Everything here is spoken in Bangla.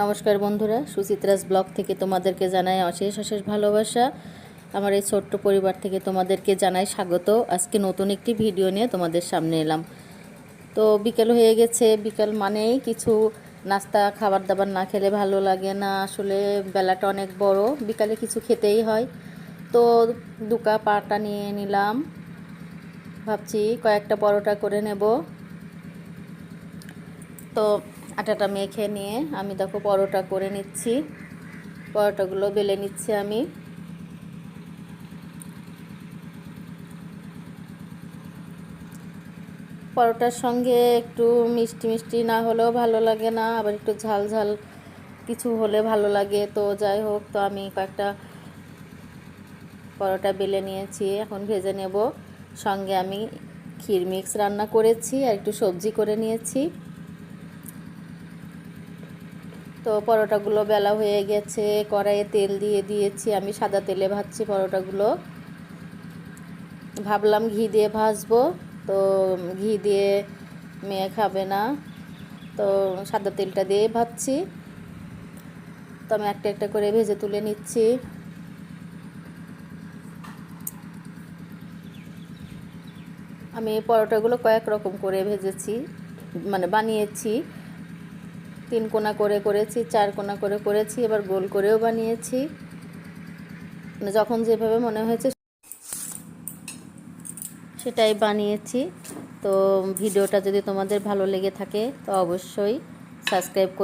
নমস্কার বন্ধুরা, সুচিত্রাস ব্লগ থেকে তোমাদেরকে জানাই অশেষ অশেষ ভালোবাসা। আমার এই ছোট্ট পরিবার থেকে তোমাদেরকে জানাই স্বাগত। আজকে নতুন একটি ভিডিও নিয়ে তোমাদের সামনে এলাম। তো বিকেল হয়ে গেছে, বিকেল মানেই কিছু নাস্তা খাবার দাবার না খেলে ভালো লাগে না। আসলে বেলাটা অনেক বড়, বিকালে কিছু খেতেই হয়। তো দুকা পাটা নিয়ে নিলাম। ভাবছি কয়েকটা পরোটা করে নেব। তো আটাটা মেখে নিয়ে আমি দেখো পরোটা করে নিচ্ছি। পরোটাগুলো বেলে নিচ্ছি আমি। পরোটার সঙ্গে একটু মিষ্টি মিষ্টি না হলেও ভালো লাগে না, আবার একটু ঝাল ঝাল কিছু হলে ভালো লাগে। তো যাই হোক, তো আমি কয়েকটা পরোটা বেলে নিয়েছি, এখন ভেজে নেব। সঙ্গে আমি ক্ষীর মিক্স রান্না করেছি আর একটু সবজি করে নিয়েছি। তো পরোটাগুলো বেলা হয়ে গেছে, কড়াইয়ে তেল দিয়ে দিয়েছি, আমি সাদা তেলে ভাজছি পরোটাগুলো। ভাবলাম ঘি দিয়ে ভাজবো, তো ঘি দিয়ে মেয়ে খাবে না, তো সাদা তেলটা দিয়ে ভাজছি। তো আমি একটা একটা করে ভেজে তুলে নিচ্ছি। আমি পরোটাগুলো কয়েক রকম করে ভেজেছি মানে বানিয়েছি। তিন কোনা করে করেছি, চার কোনা করে করেছি, এবার গোল করেও বানিয়েছি। মানে যখন যেভাবে মনে হয়েছে সেটাই বানিয়েছি। তো ভিডিওটা যদি তোমাদের ভালো লেগে থাকে, তো অবশ্যই সাবস্ক্রাইব করে